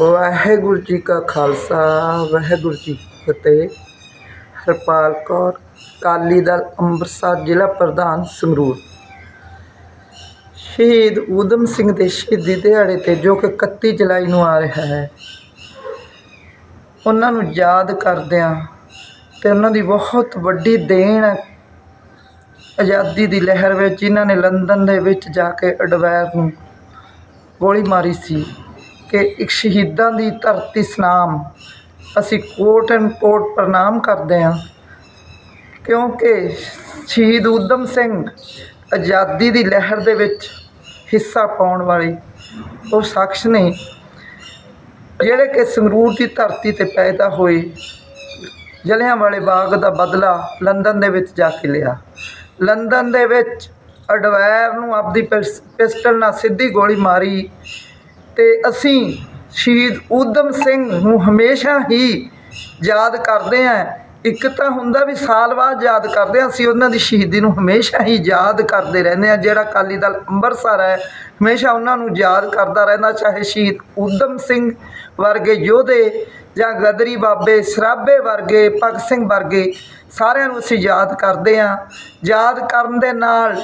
ਵਾਹਿਗੁਰੂ ਜੀ ਕਾ ਖਾਲਸਾ, ਵਾਹਿਗੁਰੂ ਜੀ ਕੀ ਫਤਿਹ। ਹਰਪਾਲ ਕੌਰ, ਅਕਾਲੀ ਦਲ ਅੰਮ੍ਰਿਤਸਰ ਜ਼ਿਲ੍ਹਾ ਪ੍ਰਧਾਨ ਸੰਗਰੂਰ। ਸ਼ਹੀਦ ਊਧਮ ਸਿੰਘ ਦੇ ਸ਼ਹੀਦੀ ਦਿਹਾੜੇ 'ਤੇ ਜੋ ਕਿ 31 ਜੁਲਾਈ ਨੂੰ ਆ ਰਿਹਾ ਹੈ, ਉਹਨਾਂ ਨੂੰ ਯਾਦ ਕਰਦਿਆਂ ਤੇ ਉਹਨਾਂ ਦੀ ਬਹੁਤ ਵੱਡੀ ਦੇਣ ਹੈ ਆਜ਼ਾਦੀ ਦੀ ਲਹਿਰ ਵਿੱਚ ਜਿਨ੍ਹਾਂ ਨੇ ਲੰਡਨ ਦੇ ਵਿੱਚ ਜਾ ਕੇ ਅਡਵੈਰ ਨੂੰ ਗੋਲੀ ਮਾਰੀ ਸੀ। ਕਿ ਇੱਕ ਸ਼ਹੀਦਾਂ ਦੀ ਧਰਤੀ ਸਨਾਮ ਅਸੀਂ ਕੋਟ ਐਂਡ ਕੋਟ ਪ੍ਰਣਾਮ ਕਰਦੇ ਹਾਂ। ਕਿਉਂਕਿ ਸ਼ਹੀਦ ਊਧਮ ਸਿੰਘ ਆਜ਼ਾਦੀ ਦੀ ਲਹਿਰ ਦੇ ਵਿੱਚ ਹਿੱਸਾ ਪਾਉਣ ਵਾਲੇ ਉਹ ਸ਼ਖਸ ਨੇ, ਜਿਹੜੇ ਕਿ ਸੰਗਰੂਰ ਦੀ ਧਰਤੀ ਤੇ ਪੈਦਾ ਹੋਏ ਜਲਿਆਂਵਾਲੇ ਬਾਗ ਦਾ ਬਦਲਾ ਲੰਡਨ ਦੇ ਵਿੱਚ ਜਾ ਕੇ ਲਿਆ। ਲੰਡਨ ਦੇ ਵਿੱਚ ਅਡਵੈਰ ਨੂੰ ਆਪਦੀ ਪਿਸ- ਪਿਸਟਲ ਨਾਲ ਸਿੱਧੀ ਗੋਲੀ ਮਾਰੀ ਤੇ ਅਸੀਂ ਸ਼ਹੀਦ ਊਧਮ ਸਿੰਘ ਨੂੰ ਹਮੇਸ਼ਾ ਹੀ ਯਾਦ ਕਰਦੇ ਹਾਂ। ਇੱਕ ਤਾਂ ਹੁੰਦਾ ਵੀ ਸਾਲ ਬਾਅਦ ਯਾਦ ਕਰਦੇ ਹਾਂ, ਅਸੀਂ ਉਹਨਾਂ ਦੀ ਸ਼ਹੀਦੀ ਨੂੰ ਹਮੇਸ਼ਾ ਹੀ ਯਾਦ ਕਰਦੇ ਰਹਿੰਦੇ ਹਾਂ। ਜਿਹੜਾ ਅਕਾਲੀ ਦਲ ਅੰਮ੍ਰਿਤਸਰ ਹੈ, ਹਮੇਸ਼ਾ ਉਹਨਾਂ ਨੂੰ ਯਾਦ ਕਰਦਾ ਰਹਿੰਦਾ, ਚਾਹੇ ਸ਼ਹੀਦ ਊਧਮ ਸਿੰਘ ਵਰਗੇ ਯੋਧੇ ਜਾਂ ਗਦਰੀ ਬਾਬੇ, ਸਰਾਭੇ ਵਰਗੇ, ਭਗਤ ਸਿੰਘ ਵਰਗੇ, ਸਾਰਿਆਂ ਨੂੰ ਅਸੀਂ ਯਾਦ ਕਰਦੇ ਹਾਂ। ਯਾਦ ਕਰਨ ਦੇ ਨਾਲ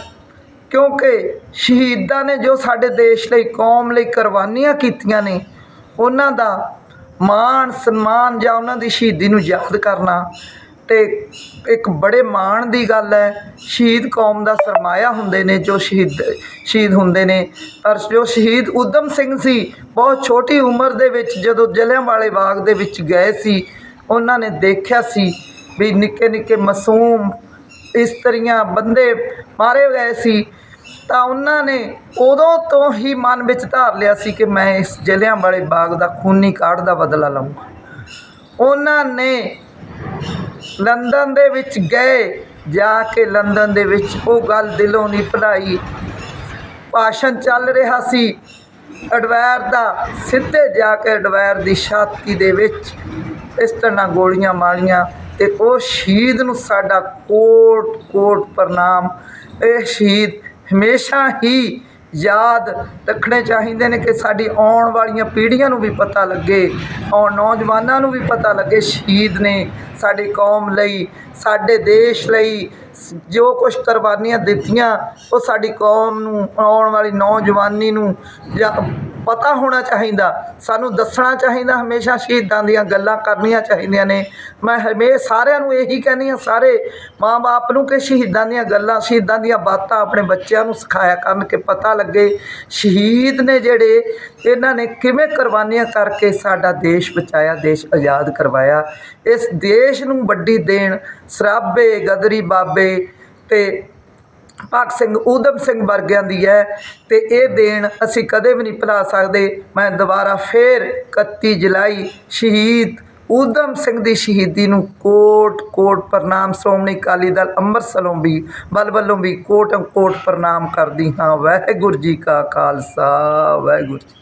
ਕਿਉਂਕਿ ਸ਼ਹੀਦਾਂ ਨੇ ਜੋ ਸਾਡੇ ਦੇਸ਼ ਲਈ, ਕੌਮ ਲਈ ਕੁਰਬਾਨੀਆਂ ਕੀਤੀਆਂ ਨੇ, ਉਹਨਾਂ ਦਾ ਮਾਣ, ਸਨਮਾਨ ਜਾਂ ਉਹਨਾਂ ਦੀ ਸ਼ਹੀਦੀ ਨੂੰ ਯਾਦ ਕਰਨਾ ਤੇ ਇੱਕ ਬੜੇ ਮਾਣ ਦੀ ਗੱਲ ਹੈ। ਸ਼ਹੀਦ ਕੌਮ ਦਾ ਸਰਮਾਇਆ ਹੁੰਦੇ ਨੇ, ਜੋ ਸ਼ਹੀਦ ਸ਼ਹੀਦ ਹੁੰਦੇ ਨੇ। ਪਰ ਜੋ ਸ਼ਹੀਦ ਊਧਮ ਸਿੰਘ ਸੀ, ਬਹੁਤ ਛੋਟੀ ਉਮਰ ਦੇ ਵਿੱਚ ਜਦੋਂ ਜਲਿਆਂਵਾਲੇ ਬਾਗ ਦੇ ਵਿੱਚ ਗਏ ਸੀ, ਉਹਨਾਂ ਨੇ ਦੇਖਿਆ ਸੀ ਵੀ ਨਿੱਕੇ ਨਿੱਕੇ ਮਾਸੂਮ ਇਸਤਰੀਆਂ, ਬੰਦੇ ਮਾਰੇ ਗਏ ਸੀ। ਤਾਂ ਉਹਨਾਂ ਨੇ ਉਦੋਂ ਤੋਂ ਹੀ ਮਨ ਵਿੱਚ ਧਾਰ ਲਿਆ ਸੀ ਕਿ ਮੈਂ ਇਸ ਜਲਿਆਂਵਾਲੇ ਬਾਗ ਦਾ ਖੂਨੀ ਕਾਢ ਦਾ ਬਦਲਾ ਲਵਾਂਗਾ ਉਹਨਾਂ ਨੇ ਲੰਡਨ ਦੇ ਵਿੱਚ ਗਏ, ਜਾ ਕੇ ਲੰਡਨ ਦੇ ਵਿੱਚ ਉਹ ਗੱਲ ਦਿਲੋਂ ਨਹੀਂ ਭੁਲਾਈ। ਭਾਸ਼ਣ ਚੱਲ ਰਿਹਾ ਸੀ, ਅਡਵੈਰ ਦਾ ਸਿੱਧੇ ਜਾ ਕੇ ਅਡਵੈਰ ਦੀ ਛਾਤੀ ਦੇ ਵਿੱਚ ਇਸ ਤਰ੍ਹਾਂ ਗੋਲੀਆਂ ਮਾਰੀਆਂ ਤੇ ਉਹ ਸ਼ਹੀਦ ਨੂੰ ਸਾਡਾ ਕੋਟ ਕੋਟ ਪ੍ਰਣਾਮ, ਇਹ ਸ਼ਹੀਦ ਹਮੇਸ਼ਾ ਹੀ ਯਾਦ ਰੱਖਣੇ ਚਾਹੀਦੇ ਨੇ ਕਿ ਸਾਡੀ ਆਉਣ ਵਾਲੀਆਂ ਪੀੜ੍ਹੀਆਂ ਨੂੰ ਵੀ ਪਤਾ ਲੱਗੇ ਔਰ ਨੌਜਵਾਨਾਂ ਨੂੰ ਵੀ ਪਤਾ ਲੱਗੇ ਸ਼ਹੀਦ ਨੇ ਸਾਡੀ ਕੌਮ ਲਈ, ਸਾਡੇ ਦੇਸ਼ ਲਈ, ਜੋ ਕੁਝ ਕੁਰਬਾਨੀਆਂ ਦਿੱਤੀਆਂ, ਉਹ ਸਾਡੀ ਕੌਮ ਨੂੰ, ਆਉਣ ਵਾਲੀ ਨੌਜਵਾਨੀ ਨੂੰ ਜਾਂ ਪਤਾ ਹੋਣਾ ਚਾਹੀਦਾ। ਸਾਨੂੰ ਦੱਸਣਾ ਚਾਹੀਦਾ, ਹਮੇਸ਼ਾ ਸ਼ਹੀਦਾਂ ਦੀਆਂ ਗੱਲਾਂ ਕਰਨੀਆਂ ਚਾਹੀਦੀਆਂ ਨੇ। ਮੈਂ ਹਮੇਸ਼ਾ ਸਾਰਿਆਂ ਨੂੰ ਇਹੀ ਕਹਿੰਦੀ ਹਾਂ, ਸਾਰੇ ਮਾਂ-ਬਾਪ ਨੂੰ ਕਿ ਸ਼ਹੀਦਾਂ ਦੀਆਂ ਗੱਲਾਂ, ਸ਼ਹੀਦਾਂ ਦੀਆਂ ਬਾਤਾਂ ਆਪਣੇ ਬੱਚਿਆਂ ਨੂੰ ਸਿਖਾਇਆ ਕਰਨ ਕਿ ਪਤਾ ਲੱਗੇ ਸ਼ਹੀਦ ਨੇ ਜਿਹੜੇ ਇਹਨਾਂ ਨੇ ਕਿਵੇਂ ਕੁਰਬਾਨੀਆਂ ਕਰਕੇ ਸਾਡਾ ਦੇਸ਼ ਬਚਾਇਆ, ਦੇਸ਼ ਆਜ਼ਾਦ ਕਰਵਾਇਆ। ਇਸ ਦੇਸ਼ ਨੂੰ ਵੱਡੀ ਦੇਣ ਸਰਾਭੇ ਗਦਰੀ ਬਾਬੇ ਤੇ ਭਗਤ ਸਿੰਘ ਊਧਮ ਸਿੰਘ ਵਰਗਿਆਂ ਦੀ ਹੈ ਤੇ ਇਹ ਦੇਣ ਅਸੀਂ ਕਦੇ ਵੀ ਨਹੀਂ ਭੁਲਾ ਸਕਦੇ। ਮੈਂ ਦੁਬਾਰਾ ਫੇਰ 31 ਜੁਲਾਈ ਸ਼ਹੀਦ ਊਧਮ ਸਿੰਘ ਦੀ ਸ਼ਹੀਦੀ ਨੂੰ ਕੋਟ ਕੋਟ ਪ੍ਰਣਾਮ, ਸ਼੍ਰੋਮਣੀ ਅਕਾਲੀ ਦਲ ਅੰਮ੍ਰਿਤਸਰੋਂ ਵੀ ਬਲ ਵੱਲੋਂ ਵੀ ਕੋਟ ਕੋਟ ਪ੍ਰਣਾਮ ਕਰਦੀ ਹਾਂ। ਵਾਹਿਗੁਰੂ ਜੀ ਕਾ ਖਾਲਸਾ, ਵਾਹਿਗੁਰੂ ਜੀ